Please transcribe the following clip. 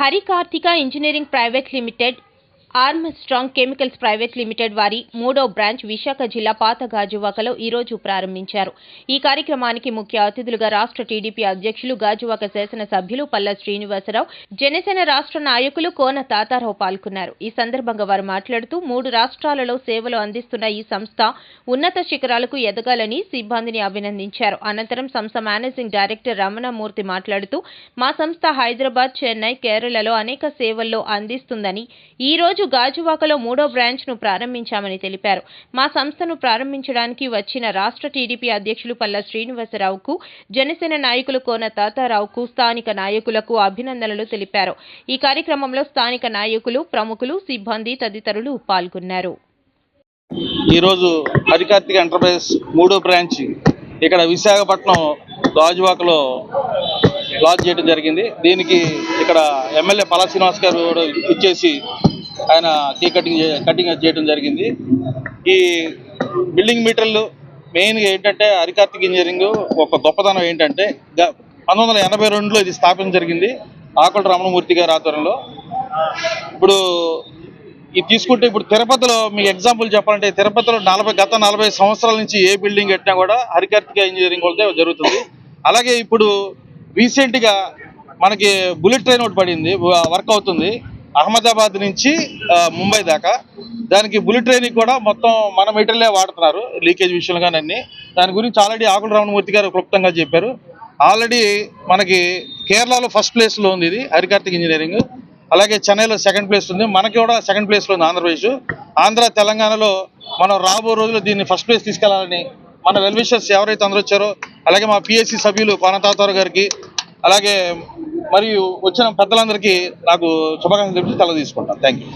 Harikarthika engineering private limited Armstrong chemicals private limited వారి మూడో branch Visakha జిల్లా పాత గాజువాకలో ఈరోజు ప్రారంభించారు. ఈ కార్యక్రమానికి ముఖ్య అతిథులుగా రాష్ట్ర టీడీపీ అధ్యక్షులు గాజువాక శాసనసభ్యులు పల్ల శ్రీనివాసరావు జనసేన రాష్ట్ర నాయకులు కోన తాతారావు పాల్గొన్నారు. ఈ సందర్భంగా వారు మాట్లాడుతూ మూడు రాష్ట్రాలలో సేవలు అందిస్తున్న ఈ సంస్థ ఉన్నత శిఖరాలకు ఎదగాలని సిబ్బందిని అభినందించారు. అనంతరం సంస్థ మేనేజింగ్ డైరెక్టర్ రమణమూర్తి మాట్లాడుతూ మా సంస్థ హైదరాబాద్ చెన్నై కేరళలో అనేక సేవల్లో అందిస్తుందని ఈ రోజు ఈరోజు గాజువాకలో మూడో బ్రాంచ్ను ప్రారంభించామని తెలిపారు. మా సంస్థను ప్రారంభించడానికి వచ్చిన రాష్ట్ర టీడీపీ అధ్యక్షులు పల్ల శ్రీనివాసరావుకు జనసేన నాయకులు కోన తాతారావుకు స్థానిక నాయకులకు అభినందనలు తెలిపారు. ఈ కార్యక్రమంలో స్థానిక నాయకులు ప్రముఖులు సిబ్బంది తదితరులు పాల్గొన్నారు. ఈరోజు హరికార్తిక ఎంటర్ప్రైజెస్ మూడో బ్రాంచ్ ఇక్కడ విశాఖపట్నం గాజువాకలో లాంచ్ చేయడం జరిగింది. దీనికి ఇక్కడ ఎమ్మెల్యే పలా శ్రీనివాస్ గారు ఇచ్చేసి ఆయన కేక్ కటింగ్ కటింగ్ చేయడం జరిగింది. ఈ బిల్డింగ్ మీటర్లు మెయిన్గా ఏంటంటే హరికార్తిక్ ఇంజనీరింగ్ ఒక గొప్పతనం ఏంటంటే గ- పంతొమ్మిది వందల ఎనభై రెండులో ఇది స్థాపించడం జరిగింది ఆకుల రమణమూర్తి గారి ఆధ్వర్యంలో. ఇప్పుడు ఇది తీసుకుంటే ఇప్పుడు తిరుపతిలో మీకు ఎగ్జాంపుల్ చెప్పాలంటే తిరుపతిలో నలభై గత నలభై సంవత్సరాల నుంచి ఏ బిల్డింగ్ కట్టినా కూడా హరికార్తిక ఇంజనీరింగ్ కూడా జరుగుతుంది. అలాగే ఇప్పుడు రీసెంట్గా మనకి బుల్లెట్ ట్రైన్ ఒకటి పడింది వర్క్ అవుతుంది. అహ్మదాబాద్ నుంచి ముంబై దాకా. దానికి బుల్లెట్ ట్రైన్ కూడా మొత్తం మన మెటీరియలే వాడుతున్నారు లీకేజ్ విషయంలో కానీ అన్ని దాని గురించి ఆల్రెడీ ఆకుల రామమూర్తి గారు క్లుప్తంగా చెప్పారు. ఆల్రెడీ మనకి కేరళలో ఫస్ట్ ప్లేస్లో ఉంది ఇది హరికార్తిక్ ఇంజనీరింగ్. అలాగే చెన్నైలో సెకండ్ ప్లేస్ ఉంది. మనకి కూడా సెకండ్ ప్లేస్లో ఉంది ఆంధ్రప్రదేశ్. ఆంధ్ర తెలంగాణలో మనం రాబో రోజుల్లో దీన్ని ఫస్ట్ ప్లేస్ తీసుకెళ్ళాలని మన వెల్విషర్స్ ఎవరైతే అందరూ వచ్చారో అలాగే మా పిఎస్సి సభ్యులు పానతాతారు గారికి అలాగే మరియు వచ్చిన పెద్దలందరికీ నాకు శుభాకాంక్షలు తెలిపి తల తీసుకుంటాను. Thank you